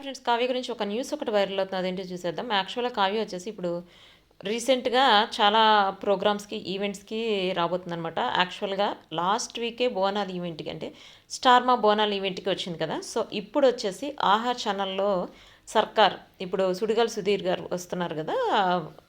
Hi friends Kavya గురించి ఒక news ఒకటి వైరల్ అవుతుంది. అదేంటో చూసేద్దాం. యాక్చువల్గా కావ్య వచ్చేసి ఇప్పుడు రీసెంట్గా చాలా ప్రోగ్రామ్స్కి ఈవెంట్స్కి రాబోతుందనమాట యాక్చువల్గా లాస్ట్ వీకే బోనాల్ ఈవెంట్కి అంటే స్టార్మా బోనాల్ ఈవెంట్కి వచ్చింది కదా. సో ఇప్పుడు వచ్చేసి ఆహార్ ఛానల్లో సర్కార్ ఇప్పుడు సుడిగాల్ సుధీర్ గారు వస్తున్నారు కదా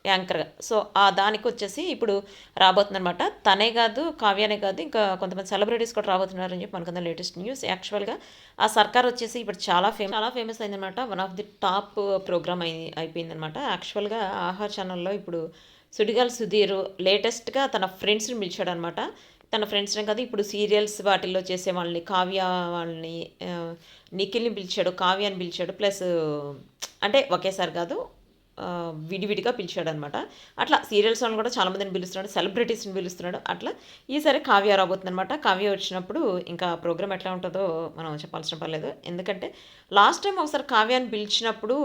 యాంకర్గా సో ఆ దానికి వచ్చేసి ఇప్పుడు రాబోతుందనమాట తనే కాదు కావ్యానే కాదు ఇంకా కొంతమంది సెలబ్రిటీస్ కూడా రాబోతున్నారని చెప్పి మనకు లేటెస్ట్ న్యూస్. యాక్చువల్గా ఆ సర్కార్ వచ్చేసి ఇప్పుడు చాలా ఫేమస్ చాలా ఫేమస్ అయిందనమాట one of the top program అయి అయిపోయిందనమాట యాక్చువల్గా ఆహార్ ఛానల్లో ఇప్పుడు సుడిగాల్ సుధీర్ లేటెస్ట్గా తన ఫ్రెండ్స్ని పిలిచాడు అనమాట తన ఫ్రెండ్స్ని కాదు ఇప్పుడు సీరియల్స్ వాటిల్లో చేసే వాళ్ళని కావ్య వాళ్ళని నిఖిల్ని పిలిచాడు కావ్యాన్ని పిలిచాడు ప్లస్ అంటే ఒకేసారి కాదు విడివిడిగా పిలిచాడు అనమాట అట్లా సీరియల్స్ వాళ్ళని కూడా చాలామందిని పిలుస్తున్నాడు సెలబ్రిటీస్ని పిలుస్తున్నాడు అట్లా. ఈసారి కావ్య రాబోతుంది అనమాట కావ్య వచ్చినప్పుడు ఇంకా ప్రోగ్రామ్ ఎట్లా ఉంటుందో మనం చెప్పాల్సిన పర్లేదు ఎందుకంటే లాస్ట్ టైం ఒకసారి కావ్యాన్ని పిలిచినప్పుడు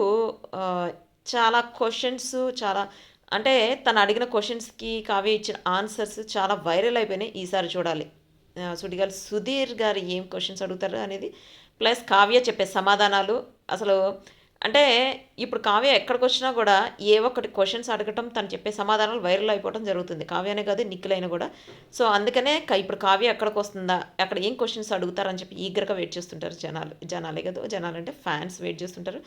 చాలా క్వశ్చన్స్ చాలా అంటే తను అడిగిన క్వశ్చన్స్కి కావ్య ఇచ్చిన ఆన్సర్స్ చాలా వైరల్ అయిపోయినాయి ఈసారి చూడాలి. ఆ, సుధీర్ గారు ఏం క్వశ్చన్స్ అడుగుతారు అనేది ప్లస్ కావ్య చెప్పే సమాధానాలు అసలు అంటే ఇప్పుడు కావ్య ఎక్కడికి వచ్చినా కూడా ఏ ఒక్కటి క్వశ్చన్స్ అడగటం తను చెప్పే సమాధానాలు వైరల్ అయిపోవడం జరుగుతుంది. కావ్యనే కాదు నిఖిలైన కూడా. సో అందుకనే క- ఇప్పుడు కావ్య ఎక్కడికి వస్తుందా అక్కడ ఏం క్వశ్చన్స్ అడుగుతారని చెప్పి ఈగర్గా వెయిట్ చేస్తుంటారు జనాలు జనాలే కదా జనాలు అంటే ఫ్యాన్స్ వెయిట్ చేస్తుంటారు.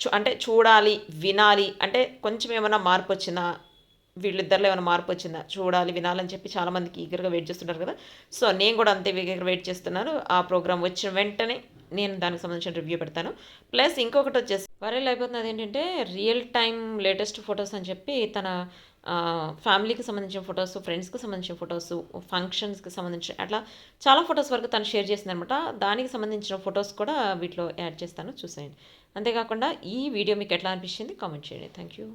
చూ అంటే చూడాలి వినాలి అంటే కొంచెం ఏమైనా మార్పు వచ్చినా వీళ్ళిద్దరిలో ఏమైనా మార్పు వచ్చిందా చూడాలి వినాలని చెప్పి చాలామందికి ఈగర్గా వెయిట్ చేస్తుంటారు కదా. సో నేను కూడా అంతే ఈగర్గా వెయిట్ చేస్తున్నాను. ఆ ప్రోగ్రామ్ వచ్చిన వెంటనే నేను దానికి సంబంధించిన రివ్యూ పెడతాను. ప్లస్ ఇంకొకటి వచ్చేసి వైరల్ అయిపోతుంది అదేంటంటే రియల్ టైం లేటెస్ట్ ఫొటోస్ అని చెప్పి తన ఫ్యామిలీకి సంబంధించిన ఫొటోస్ ఫ్రెండ్స్కి సంబంధించిన ఫొటోస్ ఫంక్షన్స్కి సంబంధించిన అట్లా చాలా ఫొటోస్ వరకు తను షేర్ చేసింది అనమాట దానికి సంబంధించిన ఫొటోస్ కూడా వీటిలో యాడ్ చేస్తాను. చూసేయండి. అంతేకాకుండా ఈ వీడియో మీకు ఎట్లా అనిపించింది కామెంట్ చేయండి. Thank you